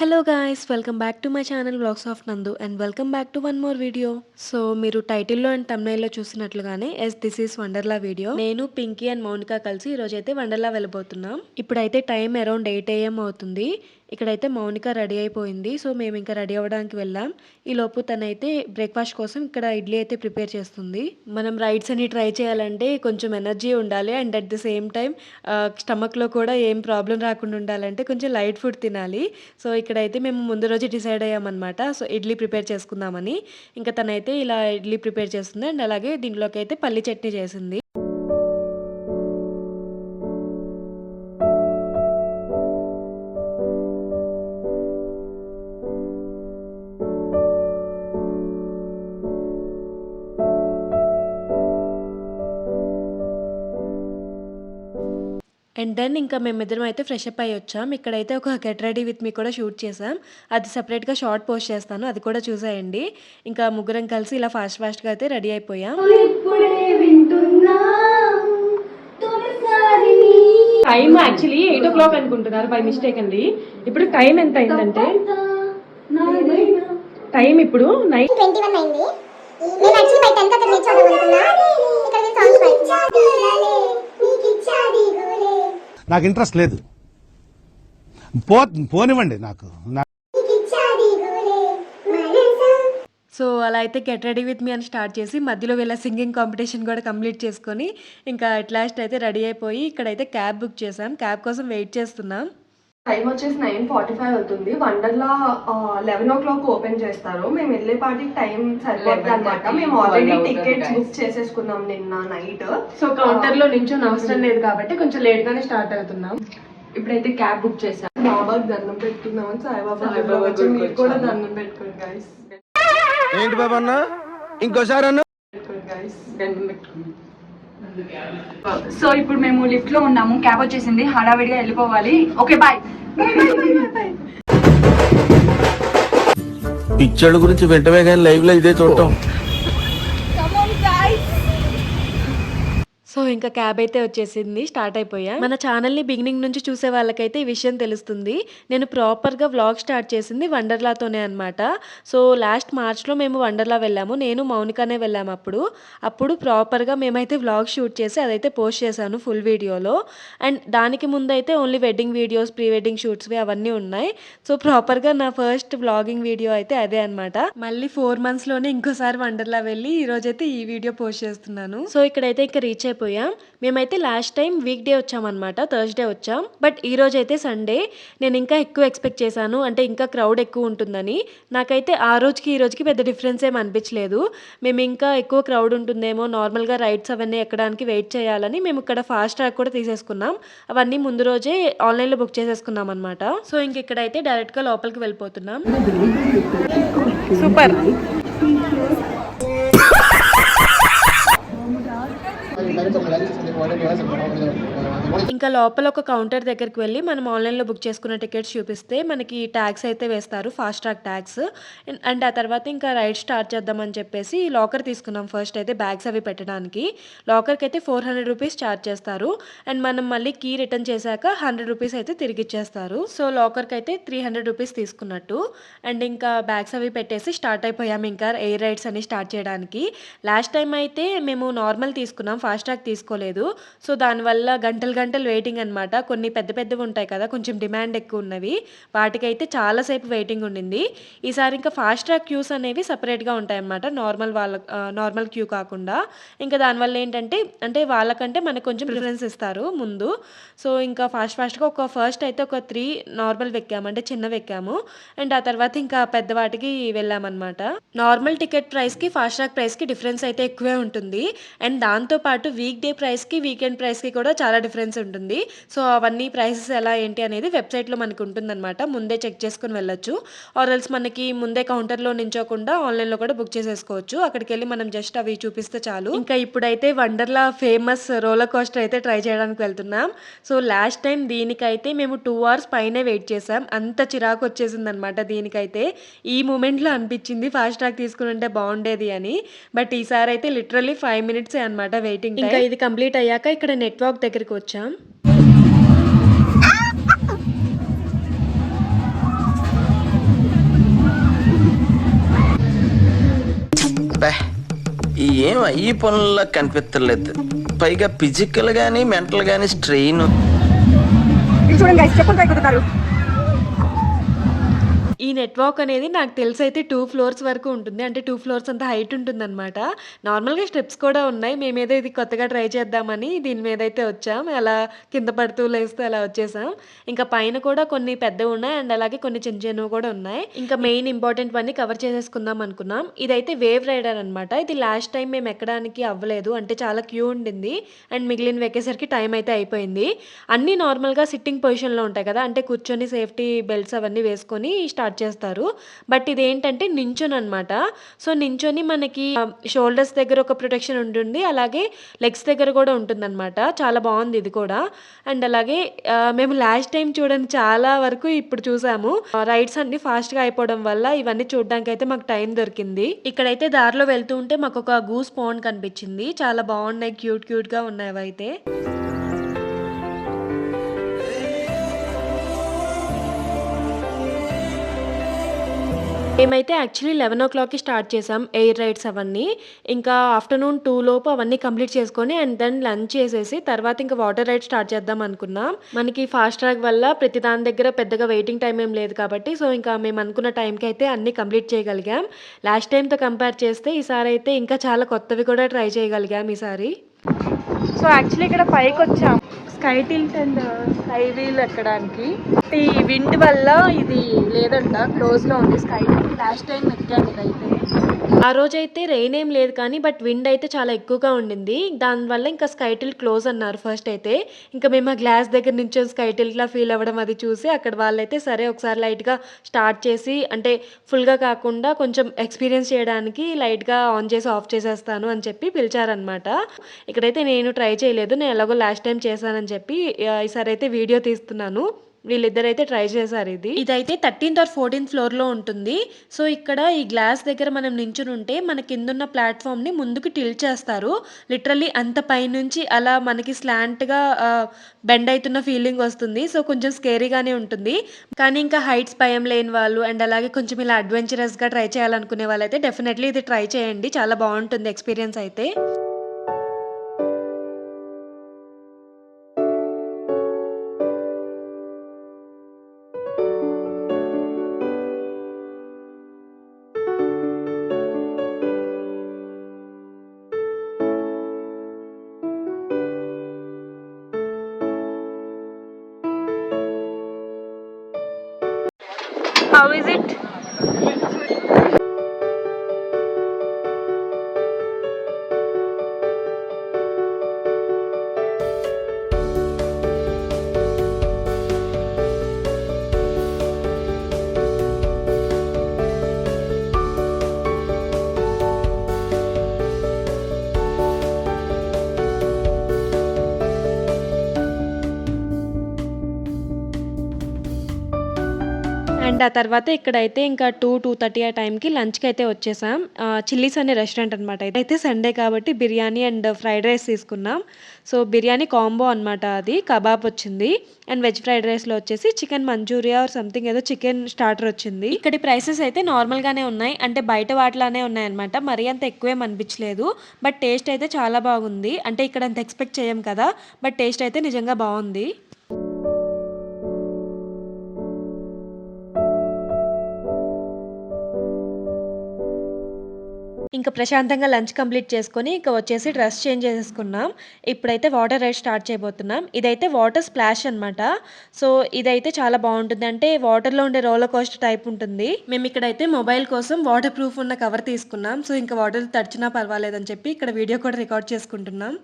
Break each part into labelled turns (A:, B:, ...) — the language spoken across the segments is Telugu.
A: Hello guys welcome back to my channel blogs of Nandu and welcome back to one more video so మీరు టైటిల్లో అండ్ తమ్నైల్లో చూసినట్లుగానే yes this is Wonderla video నేను పింకీ అండ్ మౌనిక కలిసి ఈ రోజు అయితే వండర్లా వెళ్ళబోతున్నాం. ఇప్పుడైతే టైం అరౌండ్ ఎయిట్ ఏఎం అవుతుంది. ఇక్కడైతే మౌనిక రెడీ అయిపోయింది. సో మేము ఇంకా రెడీ అవ్వడానికి వెళ్ళాం. ఈ లోపు తనైతే బ్రేక్ఫాస్ట్ కోసం ఇక్కడ ఇడ్లీ అయితే ప్రిపేర్ చేస్తుంది. మనం రైడ్స్ అని ట్రై చేయాలంటే కొంచెం ఎనర్జీ ఉండాలి. And at the same time స్టమక్లో కూడా ఏం ప్రాబ్లం రాకుండా ఉండాలంటే కొంచెం లైట్ ఫుడ్ తినాలి. సో ఇక్కడైతే మేము ముందు రోజు డిసైడ్ అయ్యామన్నమాట. సో ఇడ్లీ ప్రిపేర్ చేసుకుందామని. ఇంకా తనైతే ఇలా ఇడ్లీ ప్రిపేర్ చేస్తుంది. అండ్ అలాగే దీంట్లోకి అయితే పల్లి చట్నీ చేసింది. అండ్ దెన్ ఇంకా మేమిద్దరం అయితే ఫ్రెష్ అప్ అయ్యి వచ్చాం. ఇక్కడైతే ఒక గెట్ రెడీ విత్ మీ కూడా షూట్ చేసాం అది సపరేట్గా షార్ట్ పోస్ట్ చేస్తాను. అది కూడా చూసేయండి. ఇంకా ముగ్గురం కలిసి ఇలా ఫాస్ట్ ఫాస్ట్గా అయితే రెడీ అయిపోయాం. Time actually eight o'clock అనుకుంటున్నారు బై మిస్టేక్ అండి. ఇప్పుడు టైం ఎంత అయిందంటే? టైం ఇప్పుడు నైట్
B: ట్వంటీ వన్ అయింది. మేము యాక్చువల్లీ బై టెన్త్ అక్కడ రీచ్ అవుదాం అనుకున్నా ఇక్కడ మేము సాంగ్స్
C: నాకు ఇంట్రెస్ట్ లేదు. పో పోనివ్వండి నాకు.
A: సో అలా అయితే గెట్ రెడీ విత్ మీ అని స్టార్ట్ చేసి మధ్యలో వీళ్ళ సింగింగ్ కాంపిటీషన్ కూడా కంప్లీట్ చేసుకొని ఇంకా అట్ లాస్ట్ అయితే రెడీ అయిపోయి ఇక్కడైతే క్యాబ్ బుక్ చేసాం క్యాబ్ కోసం వెయిట్ చేస్తున్నాం.
D: టైం వచ్చేసి నైన్ ఫార్టీ ఫైవ్ అవుతుంది. Wonderla eleven o'clock open చేస్తారు. మేము వెళ్ళే పాటికి టైం సరిపోతుంది అనమాట మేము ఆల్రెడీ టికెట్స్ బుక్ చేసేసుకున్నాం నిన్న నైట్.
A: సో కౌంటర్లో నించొని అవసరం లేదు కాబట్టి కొంచెం లేట్ గానే స్టార్ట్ అవుతున్నాం.
D: ఇప్పుడైతే క్యాబ్ బుక్ చేసాం బాబాకి దండం పెట్టుకుందామని సాయిబాబా వచ్చి మీరు కూడా దండం పెట్టుకోండి గైస్
E: ఏంటి బాబా అన్న? ఇంకోసారి అన్న.
D: పెట్టుకోండి గైస్ దండం పెట్టుకోండి
F: సో ఇప్పుడు మేము లిఫ్ట్లో ఉన్నాము. క్యాబ్ వచ్చేసింది. హడావిడిగా వెళ్ళిపోవాలి. ఓకే బాయ్
E: పిక్చర్ల గురించి వెంటనే కానీ లైవ్లో ఇదే చూడటం.
A: సో ఇంకా క్యాబ్ అయితే వచ్చేసింది స్టార్ట్ అయిపోయా. మన ఛానల్ని బిగినింగ్ నుంచి చూసే వాళ్ళకైతే ఈ విషయం తెలుస్తుంది. నేను ప్రాపర్గా వ్లాగ్ స్టార్ట్ చేసింది వండర్లాతోనే అనమాట సో లాస్ట్ మార్చ్లో మేము వండర్లా వెళ్ళాము. నేను మౌనికానే వెళ్ళాము అప్పుడు. అప్పుడు ప్రాపర్గా మేమైతే వ్లాగ్ షూట్ చేసి అదైతే పోస్ట్ చేశాను ఫుల్ వీడియోలో అండ్ దానికి ముందు అయితే only wedding videos pre wedding షూట్స్వి అవన్నీ ఉన్నాయి. సో ప్రాపర్గా నా ఫస్ట్ వ్లాగింగ్ వీడియో అయితే అదే అనమాట మళ్ళీ ఫోర్ మంత్స్లోనే ఇంకోసారి వండర్లా వెళ్ళి ఈ రోజైతే ఈ వీడియో పోస్ట్ చేస్తున్నాను. సో ఇక్కడైతే ఇంకా రీచ్ అయిపోయాం. మేమైతే లాస్ట్ టైం వీక్ డే వచ్చామన్నమాట థర్స్డే వచ్చాం. బట్ ఈ రోజు అయితే సండే నేను ఇంకా ఎక్కువ ఎక్స్పెక్ట్ చేశాను. అంటే ఇంకా క్రౌడ్ ఎక్కువ ఉంటుందని. నాకైతే ఆ రోజుకి ఈ రోజుకి పెద్ద డిఫరెన్స్ ఏం అనిపించలేదు. మేము ఇంకా ఎక్కువ క్రౌడ్ ఉంటుందేమో నార్మల్గా రైడ్స్ అవన్నీ ఎక్కడానికి వెయిట్ చేయాలని మేము ఇక్కడ ఫాస్ట్ ట్రాక్ కూడా తీసేసుకున్నాం. అవన్నీ ముందు రోజే ఆన్లైన్లో బుక్ చేసేసుకున్నాం అనమాట సో ఇంక ఇక్కడైతే డైరెక్ట్గా లోపలికి వెళ్ళిపోతున్నాం. సూపర్ ఇంకా లోపల ఒక కౌంటర్ దగ్గరికి వెళ్ళి మనం ఆన్లైన్లో బుక్ చేసుకున్న టికెట్స్ చూపిస్తే మనకి ట్యాక్స్ అయితే వేస్తారు ఫాస్ట్ ట్రాక్ ట్యాక్స్ అండ్ ఆ తర్వాత ఇంకా రైడ్ స్టార్ట్ చేద్దామని చెప్పేసి లాకర్ తీసుకున్నాం ఫస్ట్ అయితే బ్యాగ్స్ అవి పెట్టడానికి. లాకర్కి అయితే ఫోర్ హండ్రెడ్ రూపీస్ ఛార్జ్ చేస్తారు. అండ్ మనం మళ్ళీ కీ రిటర్న్ చేశాక హండ్రెడ్ రూపీస్ అయితే తిరిగి ఇచ్చేస్తారు. సో లాకర్కి అయితే త్రీ హండ్రెడ్ రూపీస్ తీసుకున్నట్టు. అండ్ ఇంకా బ్యాగ్స్ అవి పెట్టేసి స్టార్ట్ అయిపోయాము ఇంకా ఎయిర్ రైడ్స్ అని స్టార్ట్ చేయడానికి. లాస్ట్ టైం అయితే మేము నార్మల్ తీసుకున్నాం ఫాస్ట్ ట్రాక్ తీసుకోలేదు. సో దానివల్ల గంటలు గంటలు వెయిటింగ్ అనమాట కొన్ని పెద్ద పెద్దవి ఉంటాయి కదా కొంచెం డిమాండ్ ఎక్కువ ఉన్నవి. వాటికైతే చాలాసేపు వెయిటింగ్ ఉండింది. ఈసారి ఇంకా ఫాస్ట్ ట్రాక్ క్యూస్ అనేవి సపరేట్గా ఉంటాయి అన్నమాట నార్మల్ వాళ్ళ నార్మల్ క్యూ కాకుండా. ఇంకా దానివల్ల ఏంటంటే అంటే వాళ్ళకంటే మనకు కొంచెం ప్రిఫరెన్స్ ఇస్తారు ముందు. సో ఇంకా ఫాస్ట్ ఫాస్ట్గా ఒక ఫస్ట్ అయితే ఒక త్రీ నార్మల్ ఎక్కాము అంటే చిన్నవి ఎక్కాము అండ్ ఆ తర్వాత ఇంకా పెద్ద వాటికి వెళ్ళామన్నమాట. నార్మల్ టికెట్ ప్రైస్కి ఫాస్ట్ ట్రాక్ ప్రైస్కి డిఫరెన్స్ అయితే ఎక్కువే ఉంటుంది. అండ్ దాంతోపాటు వీక్ డే ప్రైస్కి వీకెండ్ ప్రైస్కి కూడా చాలా డిఫరెన్స్ ఉంటుంది. సో అవన్నీ ప్రైసెస్ ఎలా ఏంటి అనేది వెబ్సైట్లో మనకు ఉంటుందన్నమాట. ముందే చెక్ చేసుకుని వెళ్ళొచ్చు. ఆర్ ఎల్స్ మనకి ముందే కౌంటర్లో నించోకుండా ఆన్లైన్లో కూడా బుక్ చేసేసుకోవచ్చు. అక్కడికి వెళ్ళి మనం జస్ట్ అవి చూపిస్తే చాలు. ఇంకా ఇప్పుడైతే వండర్లా ఫేమస్ రోలర్ కోస్టర్ అయితే ట్రై చేయడానికి వెళ్తున్నాం. సో లాస్ట్ టైం దీనికైతే మేము టూ అవర్స్ పైనే వెయిట్ చేసాం అంత చిరాకు వచ్చేసింది అనమాట దీనికైతే. ఈ మూమెంట్లో అనిపించింది ఫాస్ట్ ట్రాక్ తీసుకుని ఉంటే బాగుండేది అని. బట్ ఈసారి అయితే లిటరల్లీ ఫైవ్ మినిట్స్ అనమాట వెయిటింగ్ ఇంకా ఇది కంప్లీట్ అయ్యాక వెళ్ళాక ఇక్కడ నెట్వర్క్ దగ్గరికి వచ్చాం.
G: ఏం అయ్యి పనుల్లో కనిపించలేదు పైగా ఫిజికల్ గానీ మెంటల్ గానీ స్ట్రెయిన్
F: చూడండి
A: ఈ నెట్వర్క్ అనేది నాకు తెలిసి అయితే టూ ఫ్లోర్స్ వరకు ఉంటుంది. అంటే టూ ఫ్లోర్స్ అంత హైట్ ఉంటుంది అనమాట నార్మల్గా స్టెప్స్ కూడా ఉన్నాయి. మేమేదో ఇది కొత్తగా ట్రై చేద్దామని దీని మీద అయితే వచ్చాం. అలా కింద పడుతూ లేస్తూ అలా వచ్చేసాం. ఇంకా పైన కూడా కొన్ని పెద్దవి ఉన్నాయి. అండ్ అలాగే కొన్ని చిన్న చిన్నవి కూడా ఉన్నాయి. ఇంకా మెయిన్ ఇంపార్టెంట్ అన్ని కవర్ చేసేసుకుందాం అనుకున్నాం. ఇదైతే వేవ్ రైడర్ అనమాట ఇది లాస్ట్ టైం మేము ఎక్కడానికి అవ్వలేదు. అంటే చాలా క్యూ ఉండింది. అండ్ మిగిలిన ఎక్కేసరికి టైం అయితే అయిపోయింది. అన్నీ నార్మల్గా సిట్టింగ్ పొజిషన్లో ఉంటాయి కదా. అంటే కూర్చొని సేఫ్టీ బెల్ట్స్ అవన్నీ వేసుకొని స్టార్ట్ చేస్తారు బట్ ఇదేంటంటే నించొని అనమాట సో నించొని మనకి షోల్డర్స్ దగ్గర ఒక ప్రొటెక్షన్ ఉంటుంది. అలాగే లెగ్స్ దగ్గర కూడా ఉంటుందన్నమాట. చాలా బాగుంది ఇది కూడా. అండ్ అలాగే మేము లాస్ట్ టైం చూడండి చాలా వరకు ఇప్పుడు చూసాము. రైడ్స్ అన్ని ఫాస్ట్గా అయిపోవడం వల్ల ఇవన్నీ చూడడానికి అయితే మాకు టైం దొరికింది. ఇక్కడైతే దారిలో వెళ్తూ ఉంటే మాకు ఒక గూస్ పాండ్ కనిపించింది. చాలా బాగున్నాయి క్యూట్ క్యూట్గా ఉన్నాయి అయితే. మేమైతే యాక్చువల్లీ లెవెన్ ఓ క్లాక్కి స్టార్ట్ చేసాం ఎయిర్ రైడ్స్ అవన్నీ. ఇంకా ఆఫ్టర్నూన్ టూ లోపు అవన్నీ కంప్లీట్ చేసుకొని అండ్ దెన్ లంచ్ చేసేసి తర్వాత ఇంకా వాటర్ రైడ్ స్టార్ట్ చేద్దాం అనుకున్నాం. మనకి ఫాస్ట్ ట్రాక్ వల్ల ప్రతి దాని దగ్గర పెద్దగా వెయిటింగ్ టైం ఏం లేదు కాబట్టి సో ఇంకా మేము అనుకున్న టైంకి అయితే అన్నీ కంప్లీట్ చేయగలిగాం. లాస్ట్ టైంతో కంపేర్ చేస్తే ఈసారి అయితే ఇంకా చాలా కొత్తవి కూడా ట్రై చేయగలిగాం ఈసారి.
F: సో యాక్చువల్లీ ఇక్కడ పైకి వచ్చాం. Sky tilt and sky wheel ఎక్కడానికి. ఈ విండ్ వల్ల ఇది లేదంట క్లోజ్లో ఉంది స్కై టిల్ట్. లాస్ట్ టైం ఎక్కాను ఇదైతే.
A: ఆ రోజైతే రెయిన్ ఏం లేదు కానీ బట్ విండ్ అయితే చాలా ఎక్కువగా ఉండింది. దానివల్ల ఇంకా స్కైటిల్ క్లోజ్ అన్నారు ఫస్ట్ అయితే. ఇంకా మేము ఆ గ్లాస్ దగ్గర నుంచి స్కైటిల్లా ఫీల్ అవ్వడం అది చూసి అక్కడ వాళ్ళైతే సరే ఒకసారి లైట్గా స్టార్ట్ చేసి అంటే ఫుల్గా కాకుండా కొంచెం ఎక్స్పీరియన్స్ చేయడానికి లైట్గా ఆన్ చేసి ఆఫ్ చేసేస్తాను అని చెప్పి పిలిచారనమాట ఇక్కడైతే నేను ట్రై చేయలేదు. నేను ఎలాగో లాస్ట్ టైం చేశానని చెప్పి ఈసారి అయితే వీడియో తీస్తున్నాను. వీళ్ళిద్దరైతే ట్రై చేశారు ఇది. ఇదైతే థర్టీన్త్ ఆర్ ఫోర్టీన్త్ ఫ్లోర్లో ఉంటుంది. సో ఇక్కడ ఈ గ్లాస్ దగ్గర మనం నించుని ఉంటే మన కిందున్న ప్లాట్ఫామ్ని ముందుకు టిల్ట్ చేస్తారు. లిటరల్లీ అంత పైనుంచి అలా మనకి స్లాంట్గా బెండ్ అవుతున్న ఫీలింగ్ వస్తుంది. సో కొంచెం స్కేరీగానే ఉంటుంది. కానీ ఇంకా హైట్స్ భయం లేని వాళ్ళు అండ్ అలాగే కొంచెం ఇలా అడ్వెంచరస్గా ట్రై చేయాలనుకునే వాళ్ళైతే డెఫినెట్లీ ఇది ట్రై చేయండి. చాలా బాగుంటుంది ఎక్స్పీరియన్స్ అయితే. అండ్ ఆ తర్వాత ఇక్కడైతే ఇంకా టూ టూ థర్టీ ఆ టైంకి లంచ్కి అయితే వచ్చేసాం. చిల్లీస్ అనే రెస్టారెంట్ అనమాట అయితే సండే కాబట్టి బిర్యానీ అండ్ ఫ్రైడ్ రైస్ తీసుకున్నాం. సో బిర్యానీ కాంబో అనమాట అది కబాబ్ వచ్చింది. అండ్ వెజ్ ఫ్రైడ్ రైస్లో వచ్చేసి చికెన్ మంచూరియా ఆర్ సంథింగ్ ఏదో చికెన్ స్టార్టర్ వచ్చింది. ఇక్కడి ప్రైసెస్ అయితే నార్మల్గానే ఉన్నాయి. అంటే బయట వాటిలానే ఉన్నాయన్నమాట మరీ అంత ఎక్కువేం అనిపించలేదు. బట్ టేస్ట్ అయితే చాలా బాగుంది. అంటే ఇక్కడ అంత ఎక్స్పెక్ట్ చేయం కదా. బట్ టేస్ట్ అయితే నిజంగా బాగుంది. ఇంకా ప్రశాంతంగా లంచ్ కంప్లీట్ చేసుకొని ఇంకా వచ్చేసి డ్రెస్ చేంజ్ చేసేసుకున్నాం ఇప్పుడైతే వాటర్ రైడ్ స్టార్ట్ చేయబోతున్నాం. ఇదైతే వాటర్ స్ప్లాష్ అనమాట సో ఇదైతే చాలా బాగుంటుంది. అంటే వాటర్లో ఉండే రోలర్ కోస్ట్ టైప్ ఉంటుంది. మేము ఇక్కడైతే మొబైల్ కోసం వాటర్ ప్రూఫ్ ఉన్న కవర్ తీసుకున్నాం. సో ఇంకా వాటర్ తడిచినా పర్వాలేదని చెప్పి ఇక్కడ వీడియో కూడా రికార్డ్ చేసుకుంటున్నాం.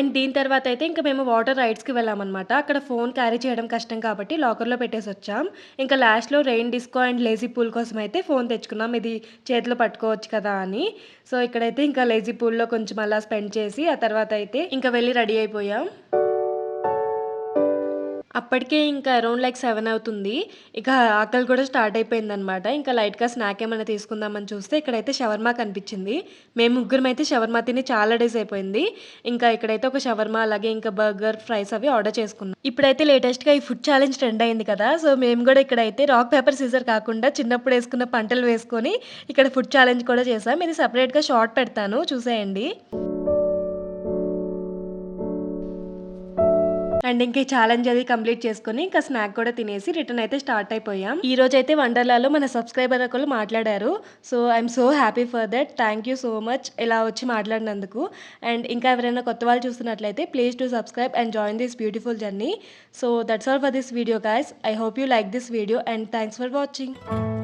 A: అండ్ దీని తర్వాత అయితే ఇంకా మేము వాటర్ రైడ్స్కి వెళ్ళామన్నమాట. అక్కడ ఫోన్ క్యారీ చేయడం కష్టం కాబట్టి లాకర్లో పెట్టేసి వచ్చాం. ఇంకా లాస్ట్లో rain disco and lazy pool కోసం అయితే ఫోన్ తెచ్చుకున్నాం. ఇది చేతిలో పట్టుకోవచ్చు కదా అని. సో ఇక్కడైతే ఇంకా లేజీ పూల్లో కొంచెం అలా స్పెండ్ చేసి ఆ తర్వాత అయితే ఇంకా వెళ్ళి రెడీ అయిపోయాం. అప్పటికే ఇంకా అరౌండ్ లైక్ సెవెన్ అవుతుంది. ఇక ఆకలి కూడా స్టార్ట్ అయిపోయిందనమాట. ఇంకా లైట్గా స్నాక్ ఏమైనా తీసుకుందామని చూస్తే ఇక్కడైతే షవర్మా కనిపించింది. మేము ముగ్గురం అయితే షవర్మా తిని చాలా డేస్ అయిపోయింది. ఇంకా ఇక్కడైతే ఒక షవర్మా అలాగే ఇంకా బర్గర్ ఫ్రైస్ అవి ఆర్డర్ చేసుకున్నాం. ఇప్పుడైతే లేటెస్ట్గా ఈ ఫుడ్ ఛాలెంజ్ ట్రెండ్ అయింది కదా. సో మేము కూడా ఇక్కడైతే రాక్ పేపర్ సీజర్ కాకుండా చిన్నప్పుడు వేసుకున్న పంటలు వేసుకొని ఇక్కడ ఫుడ్ ఛాలెంజ్ కూడా చేసాం. ఇది సపరేట్గా షార్ట్ పెడతాను. చూసేయండి. అండ్ ఇంకా ఛాలెంజ్ అది కంప్లీట్ చేసుకొని ఇంకా స్నాక్ కూడా తినేసి రిటర్న్ అయితే స్టార్ట్ అయిపోయాం. ఈ రోజు అయితే వండర్లాలో మన సబ్స్క్రైబర్ ఒకళ్ళు మాట్లాడారు. So I'm so happy for that thank you so much ఇలా వచ్చి మాట్లాడినందుకు. అండ్ ఇంకా ఎవరైనా కొత్త వాళ్ళు చూస్తున్నట్లయితే please to subscribe and join this beautiful journey so that's all for this video guys I hope you like this video and thanks for watching